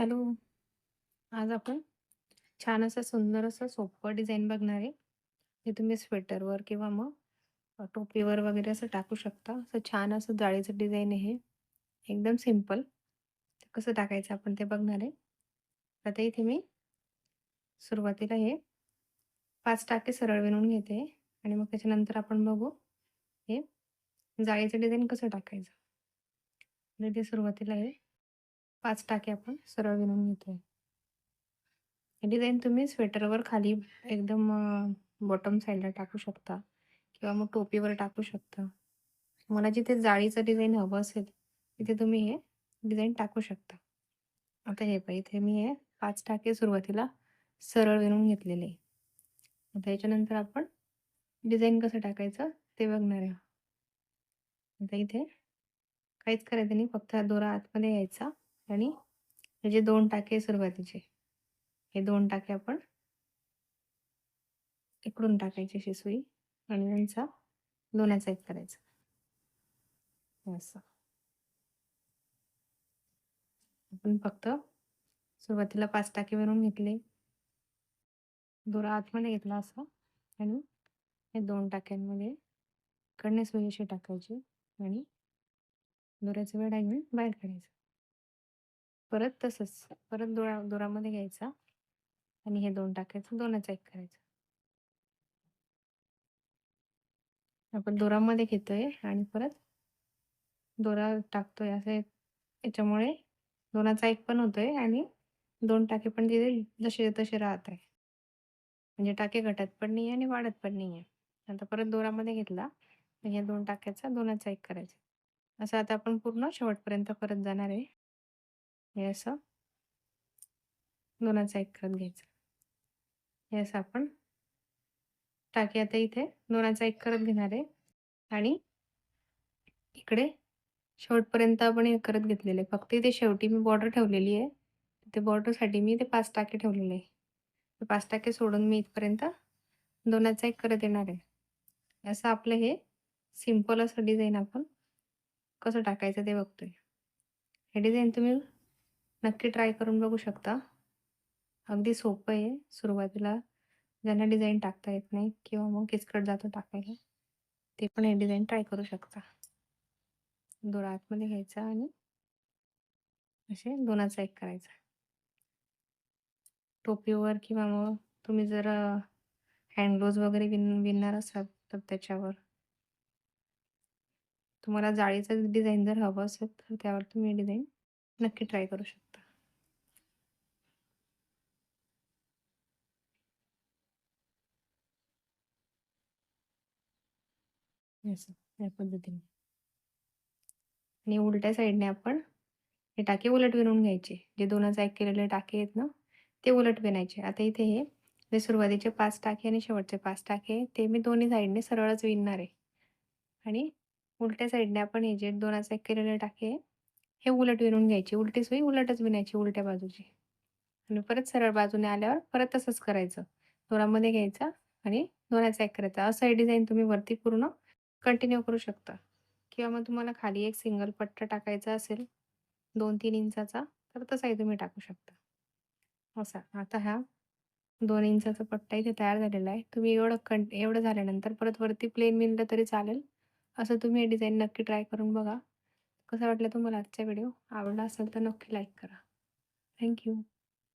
Hello. आज आपण छान असं सुंदर असं सोपं डिझाईन बघणार आहे. हे तुम्ही स्वेटरवर किंवा मग टोपीवर वगैरे असं टाकू शकता. असं छान असं जाळीचं डिझाईन आहे एकदम सिंपल कसं टाकायचं आपण ते बघणार आहे. आता इथे मी सुरुवातीला हे पाच टाके सरळ विणून घेते आणि मग त्याच्यानंतर आपण बघू हे जाळीचं डिझाईन कसं टाकायचं. आणि इथे सुरुवातीला हे पाच टाके आपण सरळ विणून घेतोय. हे डिझाईन तुम्ही स्वेटरवर खाली एकदम बॉटम साईडला टाकू शकता किंवा मग टोपीवर टाकू शकता. तुम्हाला जिथे जाळीचं डिझाईन हवं असेल, तिथे तुम्ही हे डिझाईन टाकू शकता. आता हे पहा इथे मी हे पाच टाके सुरुवातीला सरळ विणून घेतलेले आता याच्यानंतर आपण डिझाईन कसं टाकायचं ते बघणार आहे. आता इथे काहीच करायचं नाही. फक्त दोरा आतमध्ये यायचा आणि हे जे दोन टाके सुरुवातीचे, हे दोन टाके आपण इकडून टाकायची अशी सुई आणि त्यांचा दोन्याचा एक करायचा. असं. आपण फक्त सुरुवातीला पाच टाके भरून घेतले. दोरा आतमध्ये घेतला असा आणि हे दोन टाक्यांमध्ये कडणे सुई अशी टाकायची आणि दोऱ्याचं वेळ घेऊन बाहेर काढायचं परत तसंच परत दोरा दोरामध्ये घ्यायचा आणि हे दोन टाकायचं दोनाचा एक करायचा. आपण दोरामध्ये घेतोय आणि परत दोरा टाकतोय असं याच्यामुळे दोनाचा एक पण होतोय आणि दोन टाके पण तिथे जसे तसे राहत आहे. म्हणजे टाके घटत पण नाही आणि वाढत पण नाही आहे आता परत दोरामध्ये घेतला ह्या दोन टाक्याचा दोनाचा एक करायचा. असं आता आपण पूर्ण शेवटपर्यंत परत जाणार आहे. हे असं दोनाचा एक करत घ्यायचं. हे असं आपण टाकी आता इथे दोनाचा एक करत घेणार आहे आणि इकडे शेवटपर्यंत आपण हे करत घेतलेलं आहे. फक्त इथे शेवटी मी बॉर्डर ठेवलेली आहे. ते बॉर्डरसाठी मी ते पाच टाके ठेवलेले आहे. पाच टाके सोडून मी इथपर्यंत दोनाचा एक करत येणार आहे. असं आपलं हे सिंपल असं डिझाईन आपण कसं टाकायचं ते बघतोय. हे डिझाईन तुम्ही नक्की ट्राय करून बघू शकता. अगदी सोपं आहे. सुरुवातीला ज्यांना डिझाईन टाकता येत नाही किंवा मग किचकट जातो टाकायला, ते पण हे डिझाईन ट्राय करू शकता. दोरा आतमध्ये घ्यायचा आणि असे दोनाचा एक करायचा. टोपीवर किंवा मग तुम्ही जर अ, हँड वगैरे विण विणणार असाल तर त्याच्यावर. तुम्हाला जाळीचं डिझाईन जर हवं असेल तर त्यावर तुम्ही डिझाईन नक्की ट्राय करू शकता. असं या पद्धतीने. आणि उलट्या साईडने आपण हे टाके उलट विणून घ्यायचे. जे दोनाचा एक केलेले टाके आहेत ना, ते उलट विणायचे. आता इथे हे जे सुरुवातीचे पाच टाके आणि शेवटचे पाच टाके ते मी दोन्ही साईडने सरळच विणणार आहे. आणि उलट्या साईडने आपण हे जे दोनाचा एक केलेले टाके हे उलट विणून घ्यायचे. उलटी सुई उलटच विणायची उलट्या बाजूची. आणि परत सरळ बाजूने आल्यावर परत तसंच करायचं. दोरामध्ये घ्यायचा आणि दोनाचा एक करायचा. असं हे डिझाईन तुम्ही वरती पूर्ण कंटिन्यू करू शकता. किंवा मग तुम्हाला खाली एक सिंगल पट्टा टाकायचा असेल 2-3 इंचाचा तर तसाही तुम्ही टाकू शकता. असा. आता हा दोन इंचाचा पट्टा इथे तयार झालेला आहे. तुम्ही एवढं कं एवढं झाल्यानंतर परत वरती प्लेन मिनलं तरी चालेल. असं तुम्ही हे डिझाईन नक्की ट्राय करून बघा. कसा वाटला तुम्हाला आजचा व्हिडिओ? आवडला असेल तर नक्की लाईक करा. थँक्यू